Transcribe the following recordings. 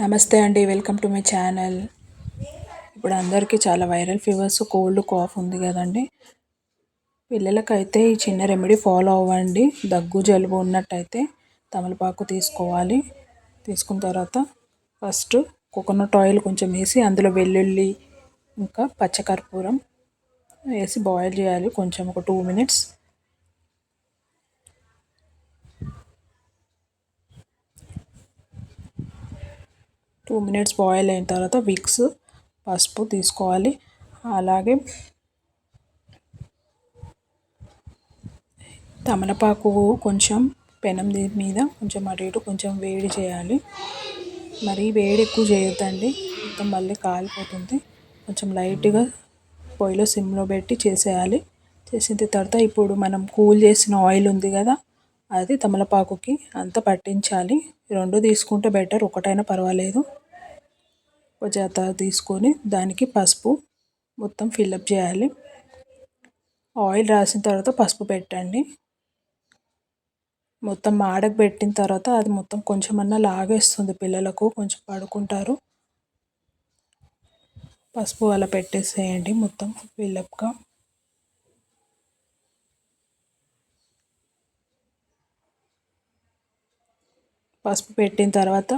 నమస్తే అండి welcome to my channel. ఇప్పుడు అందరికీ చాలా వైరల్ ఫీవర్స్ కోల్డ్ కాఫ్ ఉంది కదండి. పిల్లలకైతే ఈ చిన్న రెమెడీ ఫాలో అవ్వండి. దగ్గు జలుబు ఉన్నట్టయితే తమలపాకు తీసుకోవాలి. తీసుకున్న తర్వాత ఫస్ట్ కోకోనట్ ఆయిల్ కొంచెం వేసి అందులో వెల్లుల్లి ఇంకా పచ్చకర్పూరం వేసి బాయిల్ చేయాలి. కొంచెం ఒక two minutes. Two minutes boil అయిన తర్వాత విక్స్ పసుపు తీసుకోవాలి. అలాగే తమలపాకు కొంచెం పెనం మీద కొంచెం అటు ఇటు కొంచెం వేడి చేయాలి. మరీ వేడి ఎక్కువ చేయొద్దండి. మొత్తం మళ్ళీ కాలిపోతుంది. కొంచెం లైట్గా పొయ్యిలో సిమ్లో పెట్టి చేసేయాలి. చేసిన తర్వాత ఇప్పుడు మనం కూల్ చేసిన ఆయిల్ ఉంది కదా అది తమలపాకుకి అంతా పట్టించాలి. రెండు తీసుకుంటే బెటర్ ఒకటైనా పర్వాలేదు. ఒక జత తీసుకొని దానికి పసుపు మొత్తం ఫిల్అప్ చేయాలి. ఆయిల్ రాసిన తర్వాత పసుపు పెట్టండి. మొత్తం మాడకు పెట్టిన తర్వాత అది మొత్తం కొంచెం అన్నా లాగేస్తుంది. పిల్లలకు కొంచెం పడుకుంటారు. పసుపు అలా పెట్టేసేయండి మొత్తం ఫిల్అప్గా పసుపు పెట్టిన తర్వాత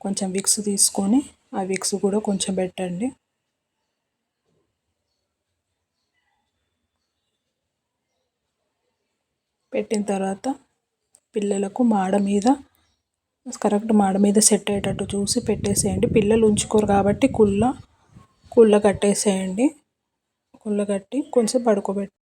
కొంచెం విక్స్ తీసుకొని ఆ విక్స్ కూడా కొంచెం పెట్టండి. పెట్టిన తర్వాత పిల్లలకు మాడ మీద కరెక్ట్ మాడ మీద సెట్ అయ్యేటట్టు చూసి పెట్టేసేయండి. పిల్లలు ఉంచుకోరు కాబట్టి కుళ్ళ కుళ్ళ కట్టేసేయండి. కుళ్ళ కట్టి కొంచెం పడుకోబెట్టి